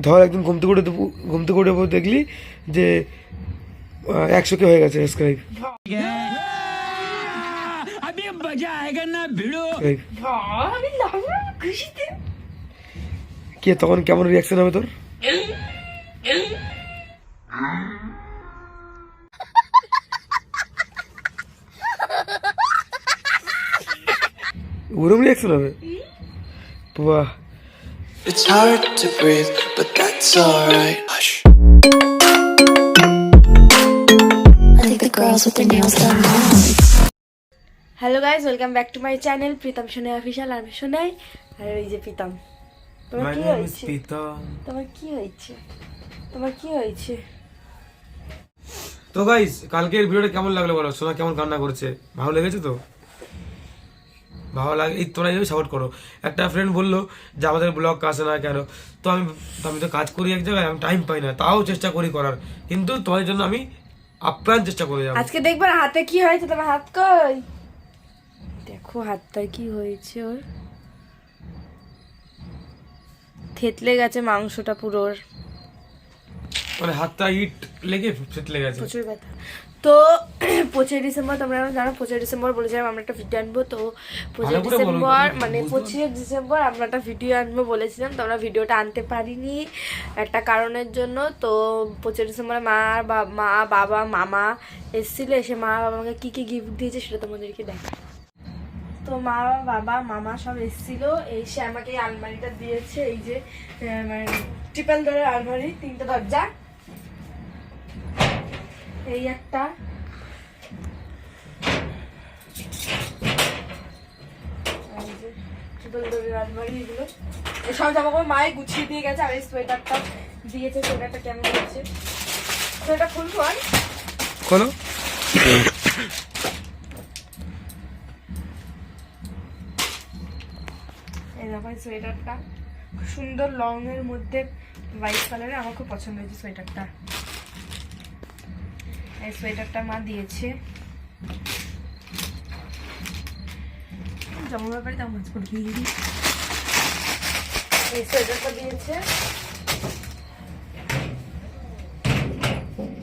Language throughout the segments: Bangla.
ধর একদিন ঘুম থেকে উঠে দেবো- ঘুম থেকে উঠে দেখলি যে একশো কে হয়ে গেছে সাবস্ক্রাইব আমি লাগবে খুশিতে কে তখন কেমন রিয়াকশন হবে তোর? ওরম রিয়াকশন হবে? বাহ। It's hard to breathe, but that's alright. Hush. I think the girls with their nails done. Hello guys welcome back to my channel Pritam Sonai official আমি সোনাই আর এই যে প্রীতম তোমার কি হয়েছে? তোমার কি হয়েছে? তোমার কি হয়েছে? তো গাইস কালকের ভিডিওটা কেমন লাগল বলো? সোনা কেমন কান্না করছে? ভালো লেগেছে তো? ভালো লাগে। এই তোমরা এইভাবে সাপোর্ট করো। একটা ফ্রেন্ড বলল যে আমাদের ব্লগ আসে না কেন? তো আমি তো আমি তো কাজ করি এক জায়গায় আমি টাইম পাই না। তাও চেষ্টা করি করার। কিন্তু তোমার জন্য আমি আপ্রাণ চেষ্টা করে যাব। আজকে দেখবে হাতে কি হয়েছে? তোমার হাত কই? দেখো হাতটা কি হয়েছে ওর। থেতলে গেছে মাংসটা পুরোর। মানে হাতটা ইট লেগে থেতলে গেছে। প্রচুর ব্যথা। তো পঁচিশে ডিসেম্বর তোমরা জানো পঁচিশে ডিসেম্বর বলেছিলাম আমরা একটা ভিডিও আনব তো পঁচিশে ডিসেম্বর মানে পঁচিশে ডিসেম্বর আমরা একটা ভিডিও আনব বলেছিলাম তো আমরা ভিডিওটা আনতে পারিনি একটা কারণের জন্য। তো পঁচিশে ডিসেম্বরে মা বা- মা বাবা মামা এসেছিল এসে মা বাবা আমাকে কী কী গিফট দিয়েছে সেটা তোমাদেরকে দেখা তো মা বাবা মামা সব এসেছিল এসে আমাকে এই আলমারিটা দিয়েছে এই যে মানে ট্রিপল ডোরের আলমারি তিনটে দরজা। এই একটা। এগুলো। এই সব জামা কাপড় মায়ে গুছিয়ে দিয়ে গেছে আর এই সোয়েটারটা দিয়েছে সোয়েটারটা কেমন হচ্ছে সোয়েটার খুলবো আর? এই দেখো এই সোয়েটারটা। খুব সুন্দর লং এর মধ্যে হোয়াইট কালারের আমার খুব পছন্দ হয়েছে সোয়েটারটা। এই সোয়েটারটা মা দিয়েছে। যেমন ব্যাপারে তেমন মাছ করে দিয়ে দিই এই সোয়েটারটা দিয়েছে।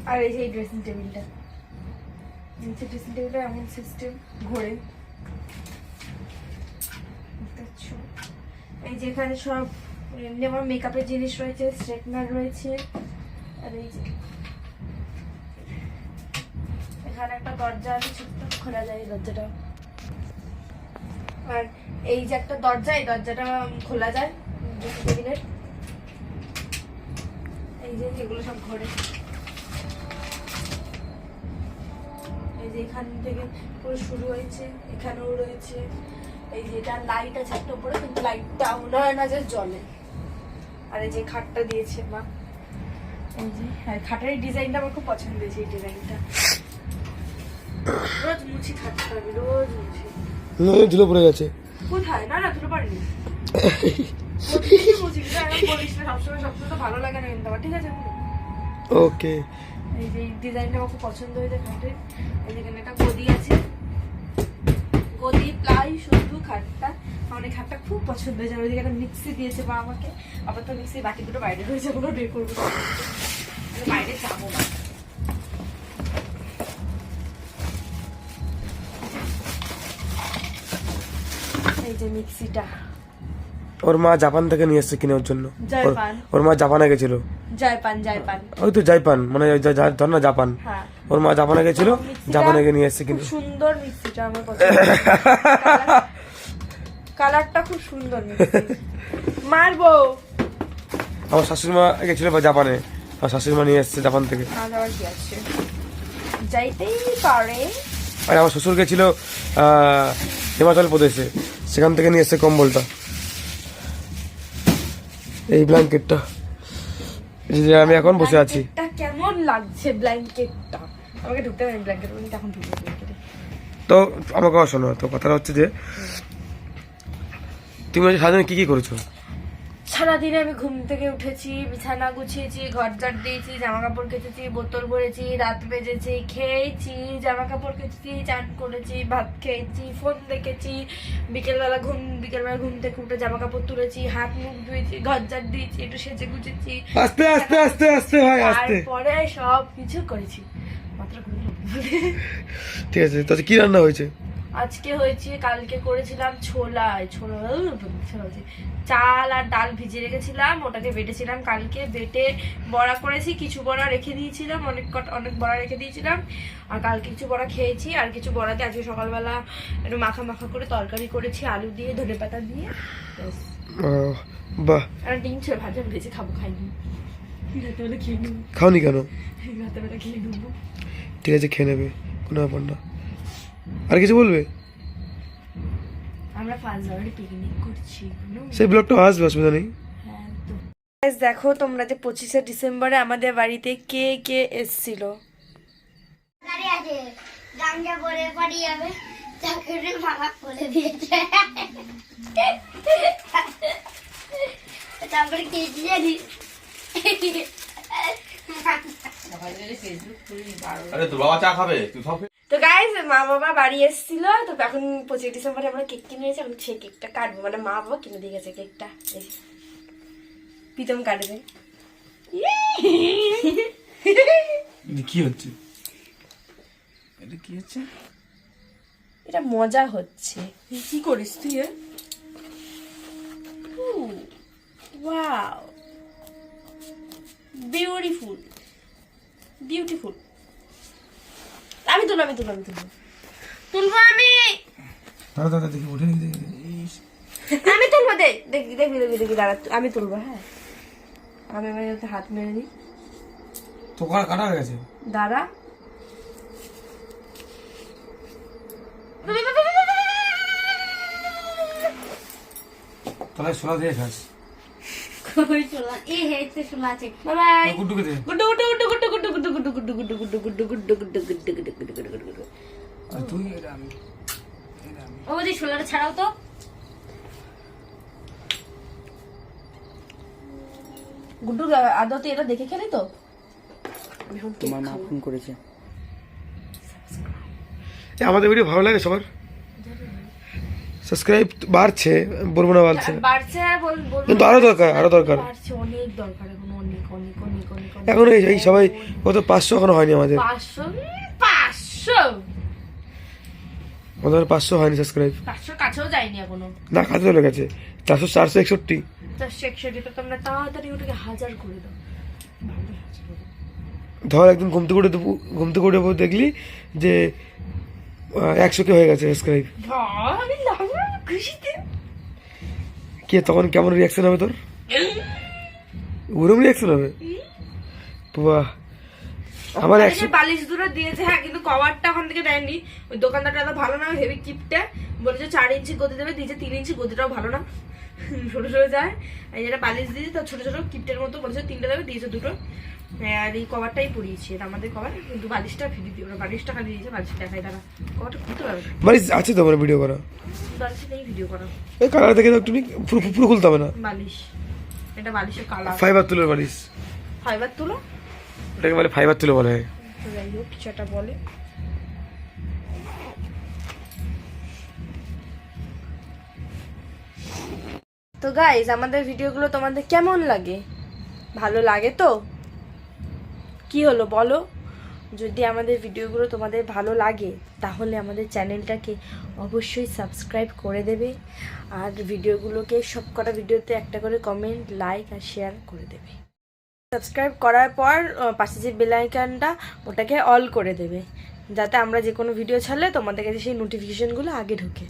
আর এই যে এই ড্রেসিং টেবিলটা নিচে ড্রেসিং টেবিলটা এমন সিস্টেম ঘোরে? এই যেখানে সব এমনি আমার মেকআপের জিনিস রয়েছে স্ট্রেটনার রয়েছে। আর এই যে এখানে একটা দরজা আছে, ছোট্ট, খোলা যায় এই দরজাটা। আর এই যে একটা দরজা, এই দরজাটা খোলা যায় টেবিলের এই যে এগুলো সব ঘোরে। এই যে এখান থেকে পুরো শুরু হয়েছে, এখানেও রয়েছে। এই যে এটা লাইট আছে একটা উপরে, কিন্তু লাইটটা মনে হয় না যে জ্বলে। আর এই যে খাটটা দিয়েছে মা। এই যে খাটের ডিজাইনটা আমার খুব পছন্দ হয়েছে, এই ডিজাইনটা রোজ মুছি রোজ ধুলো পড়ে গেছে। কোথায়? না ওকে। এই যে ডিজাইনটা আমার খুব পছন্দ হয়েছে খাটের এই যে এখানে একটা গদি আছে। গদি প্লাই শুধু খাটটা। আমার এই খাটটা খুব পছন্দ হয়েছে। একটা মিক্সি দিয়েছে আমাকে। আবার তো মিক্সি বাকি দুটো বাইরে রয়েছে ওগুলো বের করব বাইরে যাব না। যে মিক্সিটা। ওর মা জাপান থেকে নিয়ে এসছে কিনে ওর জন্য। ওর- মা জাপানে গেছিল। জয়পান জয়পান ওই তো জাইপান মানে ধর না জাপান। ওর মা জাপানে গেছিল জাপানে গিয়ে নিয়ে এসছে খুব কিনে। সুন্দর মিক্সিটা আমার কালারটা খুব সুন্দর মারবো। আমার শাশুড়ি মা গেছিল বা জাপানে। আমার শাশুড়ি মা নিয়ে এসছে জাপান থেকে। যাইতেই পারে। আর আমার শ্বশুর গেছিল আহ, হিমাচল প্রদেশে। সেখান থেকে নিয়ে এসে কম্বলটা। এই ব্ল্যাঙ্কেটটা যে আমি এখন বসে আছি। কেমন লাগছে ব্ল্যাঙ্কেটটা আমাকে ঢুকতে পারি ব্ল্যাঙ্কেট তো আমাকে শোনো তো কথাটা হচ্ছে যে তুমি সারাদিন কি কি করেছ? সারাদিনে আমি ঘুম থেকে উঠেছি বিছানা গুছিয়েছি ঘর ঝাড় দিয়েছি জামা কাপড় কেচেছি বোতল ভরেছি রাত বেজেছি খেয়েছি জামা কাপড় কেচেছি চান করেছি ভাত খেয়েছি ফোন দেখেছি বিকেলবেলা ঘুম বিকেলবেলা ঘুম থেকে উঠে জামা কাপড় তুলেছি হাত মুখ ধুয়েছি ঘর ঝাড় দিয়েছি একটু সেজে গুছেছি আস্তে আস্তে আস্তে আস্তে ভাই আস্তে। তারপরে সব কিছু করেছি। মাত্র ঠিক আছে তো কি রান্না হয়েছে? আজকে হয়েছে কালকে করেছিলাম ছোলা ছোলা চাল আর ডাল ভিজে রেখেছিলাম ওটাকে বেটেছিলাম কালকে বেটে বড়া করেছি কিছু বড়া রেখে দিয়েছিলাম অনেক কটা অনেক বড়া রেখে দিয়েছিলাম। আর কালকে কিছু বড়া খেয়েছি আর কিছু বড়াতে আজকে সকালবেলা একটু মাখা মাখা করে তরকারি করেছি আলু দিয়ে ধনে পাতা দিয়ে বাহ। আর ডিম ছিল ভাজা ভেজে খাব খাইনি। রাতেবেলা খেয়ে নেব। খাওনি কেন? রাতেবেলা খেয়ে নেব। ঠিক আছে খেয়ে নেবে কোনো ব্যাপার না। আর কিছু বলবে? আমরা ফার্স্ট পিকনিক করছি সেই ব্লগটা আসবে অসুবিধা নেই। দেখো তোমরা যে পঁচিশে ডিসেম্বরে আমাদের বাড়িতে কে কে এসছিল? তারপরে জানি আরে চা খাবে? তুই সব তো গাইজ মা বাবা বাড়ি এসেছিল। তো এখন পঁচিশে ডিসেম্বরে আমরা কেক কিনে নিয়েছি এখন সেই কেকটা কাটবো। মানে মা বাবা কিনে দিয়ে গেছে কেকটা। প্রীতম কাটবে কি হচ্ছে? এটা মজা হচ্ছে। কি করিস তুই ওয়াও বিউটিফুল বিউটিফুল তুলবো আমি তুলবো আমি তুলবো। তুলবো আমি। দাঁড়া দাঁড়া দেখি উঠে দেখি। দেখি আমি তুলবো দে দেখি দেখবি দেখবি দেখি দাঁড়া আমি তুলবো হ্যাঁ। আমি যাতে হাত মেরে দিই। তো কাটা হয়ে গেছে। দাঁড়া। তাহলে সোলা দিয়ে খাস। এ হেতে শোনা আছে। বাই বাই গুড্ডুকে দে। গুড্ডু গুড্ডু গুড্ডু গুড্ডু আদতে এটা দেখে খেলি তো? তোমার মা ফোন করেছে। আমাদের ভিডিও ভালো লাগে সবার? সাবস্ক্রাইব বাড়ছে বলব না বাড়ছে। বাড়ছে আরও দরকার আরও দরকার। অনেক দরকার। এখন এই সবাই কত? পাঁচশো এখনও হয়নি আমাদের। পাঁচশো? পাঁচশো? আমাদের পাঁচশো হয়নি সাবস্ক্রাইব পাঁচশোর কাছেও যায়নি এখনও। না কাছে চলে গেছে। চারশো চারশো একষট্টি। চারশো একষট্টি তো তোমরা তাড়াতাড়ি ওটাকে হাজার করে দাও। ধর একদিন ঘুমতে করে ঘুমতে করে দেখলি যে একশো কে হয়ে গেছে সাবস্ক্রাইব কে তখন কেমন রিয়াকশন হবে তোর? ওরম রিয়াকশন হবে বাহ। আমার আরে একশো বালিশ দুটো দিয়েছে হ্যাঁ কিন্তু কভারটা ওখান থেকে দেয়নি। ওই দোকানদারটা এত ভালো না হেভি কিপটা বলেছে চার ইঞ্চি গদি দেবে দিয়েছে তিন ইঞ্চি গদিটাও ভালো না। ছোট ছোট যায়। এই যেটা বালিশ দিয়েছে তো ছোট ছোট কিপটের মতো বলেছে তিনটে দেবে দিয়েছে দুটো। আর এই কভারটাই পরিয়েছি এটা আমাদের কভার। কিন্তু বালিশটা ফিরি দিই ওরা বালিশটা খালি দিয়েছে বালিশ দেখাই তারা। কভারটা খুলতে পারবে বাড়ি আছে তো আমার ভিডিও করা? বালিশ নেই ভিডিও করা। এই কালার দেখে একটু পুরো পুরো খুলতে হবে না। বালিশ। এটা বালিশের কালার। ফাইবার তুলোর বালিশ। ফাইবার তুলো? ওটাকে বলে ফাইবার তুলো বলে। তো যাই হোক কিছু একটা বলে। তো গাইজ আমাদের ভিডিওগুলো তোমাদের কেমন লাগে? ভালো লাগে তো? কি হলো বলো? যদি আমাদের ভিডিওগুলো তোমাদের ভালো লাগে, তাহলে আমাদের চ্যানেলটাকে অবশ্যই সাবস্ক্রাইব করে দেবে। আর ভিডিওগুলোকে সব কটা ভিডিওতে একটা করে কমেন্ট লাইক আর শেয়ার করে দেবে। সাবস্ক্রাইব করার পর পাশে যে বেল আইকনটা ওটাকে অল করে দেবে। যাতে আমরা যে কোনো ভিডিও ছাড়লে তোমাদের কাছে সেই নোটিফিকেশানগুলো আগে ঢোকে।